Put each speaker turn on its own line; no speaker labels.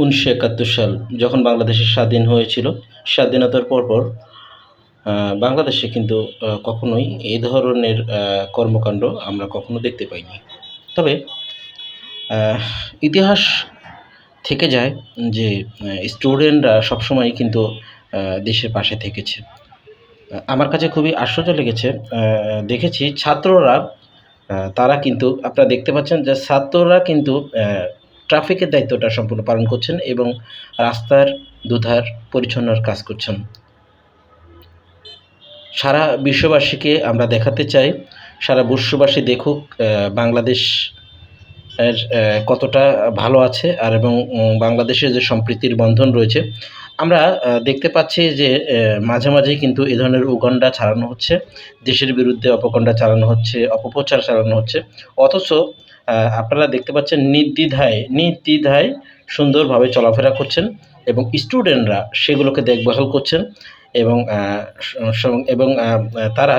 উনিশশো একাত্তর সাল, যখন বাংলাদেশের স্বাধীন হয়েছিল, স্বাধীনতার পরপর বাংলাদেশে কিন্তু কখনোই এই ধরনের কর্মকাণ্ড আমরা কখনো দেখতে পাইনি। তবে ইতিহাস থেকে যায় যে স্টুডেন্টরা সবসময় কিন্তু দেশের পাশে থেকেছে। আমার কাছে খুবই আশ্চর্য লেগেছে দেখেছি ছাত্ররা তারা কিন্তু, আপনারা দেখতে পাচ্ছেন যে ছাত্ররা কিন্তু ট্রাফিকের দায়িত্বটা সম্পূর্ণ পালন করছেন এবং রাস্তার দুধার পরিচ্ছন্নর কাজ করছেন। সারা বিশ্ববাসীকে আমরা দেখাতে চাই, সারা বিশ্ববাসী দেখুক বাংলাদেশ কতটা ভালো আছে আর এবং বাংলাদেশের যে সম্প্রীতির বন্ধন রয়েছে আমরা দেখতে পাচ্ছি যে মাঝে মাঝে কিন্তু এ ধরনের উগণ্ডা চালানো হচ্ছে। দেশের বিরুদ্ধে অপকণ্ডা চালানো হচ্ছে, অপপ্রচার চালানো হচ্ছে। অথচ আপনারা দেখতে পাচ্ছেন নির্দ্বিধায় নির্দ্বিধায় সুন্দরভাবে চলাফেরা করছেন এবং স্টুডেন্টরা সেগুলোকে দেখভাল করছেন এবং এবং তারা